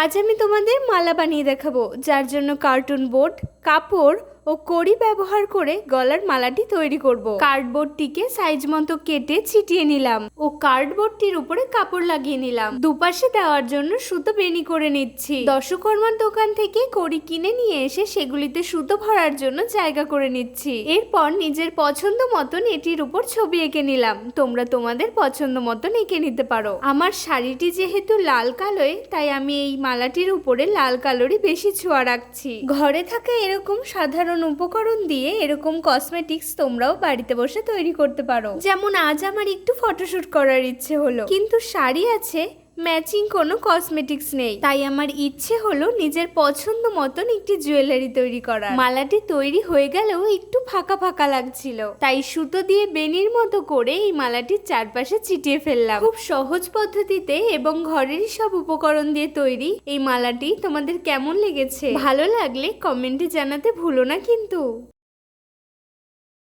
আজ আমি তোমাদের মালা বানিয়ে দেখাবো যার জন্য কার্টুন বোর্ড কাপড় ও কড়ি ব্যবহার করে গলার মালাটি তৈরি করব। কার্ডবোর্ডটিকে সাইজ মতো কেটে ছিটিয়ে নিলাম। ও কার্ডবোর্ডটির উপরে কাপড় লাগিয়ে নিলাম। দুপাশে দেওয়ার জন্য সুতো বেনি করে নিচ্ছি। দশকর্মার দোকান থেকে কড়ি কিনে নিয়ে এসে সেগুলিতে সুতো ভরার জন্য জায়গা করে নিচ্ছি। এরপর নিজের পছন্দ মতন এটির উপর ছবি এঁকে নিলাম। তোমরা তোমাদের পছন্দ মতন এঁকে নিতে পারো। আমার শাড়িটি যেহেতু লাল কালোয়, তাই আমি এই মালাটির উপরে লাল কালোরই বেশি ছোঁয়া রাখছি। ঘরে থাকা এরকম সাধারণ উপকরণ দিয়ে এরকম কসমেটিক্স তোমরাও বাড়িতে বসে তৈরি করতে পারো। যেমন আজ আমার একটু ফটোশুট করার ইচ্ছে হলো। কিন্তু শাড়ি আছে ম্যাচিং কোনো কসমেটিক্স নেই। তাই আমার ইচ্ছে হলো নিজের পছন্দ মতন একটি জুয়েলারি তৈরি করা মালাটি তৈরি হয়ে গেলেও একটু ফাঁকা ফাঁকা লাগছিল। তাই সুতো দিয়ে বেনির মতো করে এই মালাটির চারপাশে চিটিয়ে ফেললাম। খুব সহজ পদ্ধতিতে এবং ঘরেরই সব উপকরণ দিয়ে তৈরি এই মালাটি। তোমাদের কেমন লেগেছে? ভালো লাগলে কমেন্টে জানাতে ভুলো না কিন্তু।